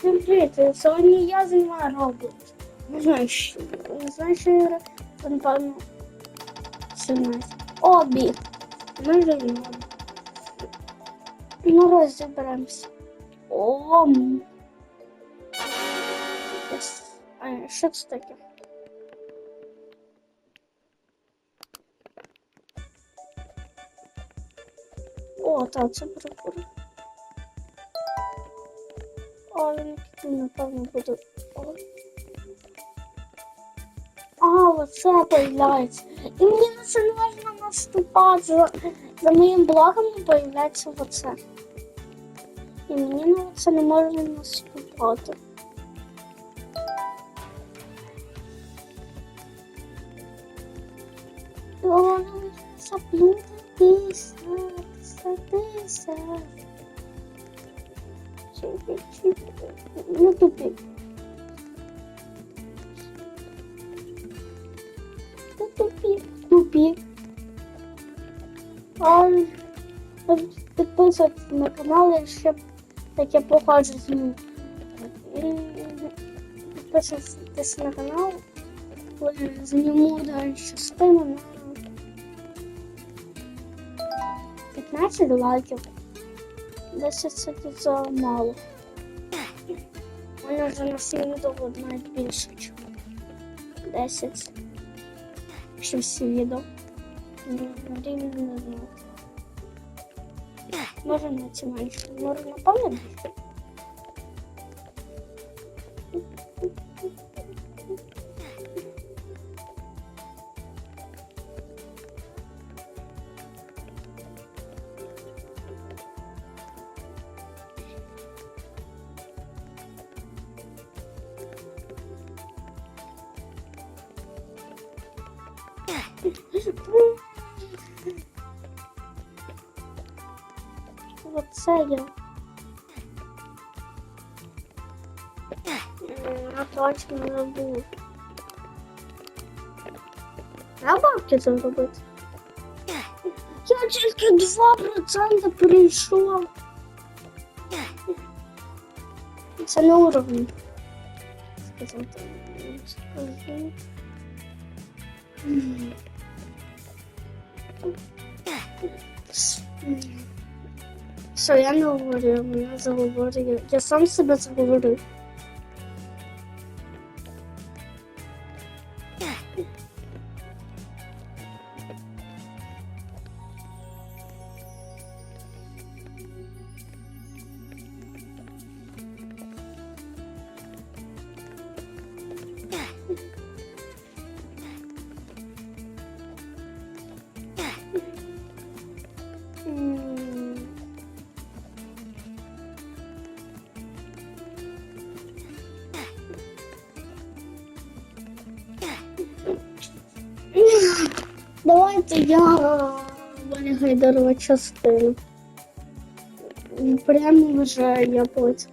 Привіт! Сьогодні я знімаю Roblox. Не знаю, що, не знаю, що напевно, 17. Обі. Ми вже Ну, розіберемося. Ес. А, що це таке? О, так, це прикольно. О, він такий, напевно, буде. О. А, оце появляється. І мені на це не можна наступати. За, за моїм блогом появляється оце. І мені на це не можна наступати. І воно заплутатися, Ну тупик. Тупик. А підписуйтесь на канал, щоб таке похоже зніму. І Підписуйтесь на канал, зніму далі частину на 15 лайків. 10 це тут замало. Мене вже на 7 відео навіть більше, ніж 10. Ще всі відео. Рівно не знаю. Може на ці менше. Може на більше. Вот садим. А Оплачено на будет. А бабки заработать. Я только два процента пришел. Это на уровне. Сказал, скажу. Все, я не говорю, мене заговорю. Я сам себе заговорив. Давайте я Ваня Гайдарова частина. Прямо вже я потім.